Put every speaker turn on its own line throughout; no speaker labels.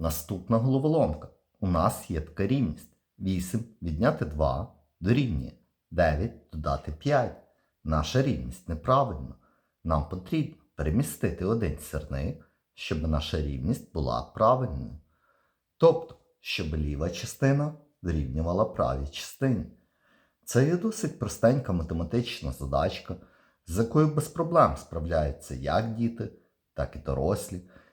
Наступна головоломка. У нас є така рівність. 8 відняти 2 дорівнює 9 додати 5. Наша рівність неправильна. Нам потрібно перемістити один сірник, щоб наша рівність була правильною. Тобто, щоб ліва частина дорівнювала правій частині. Це є досить простенька математична задачка, з якою без проблем справляються як діти, так і дорослі.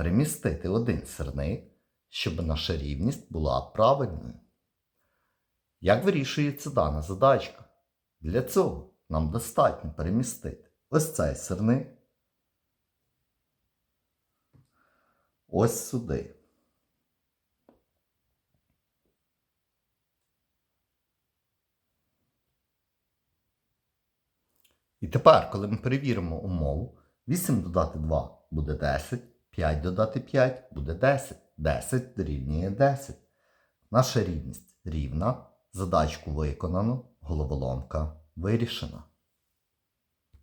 перемістити один сирник, щоб наша рівність була правильною. Як вирішується дана задачка? Для цього нам достатньо перемістити ось цей сирник ось сюди. І тепер, коли ми перевіримо умову, 8 додати 2 буде 10, 5 додати 5 буде 10, 10 дорівнює 10. Наша рівність рівна, задачку виконано, головоломка вирішена.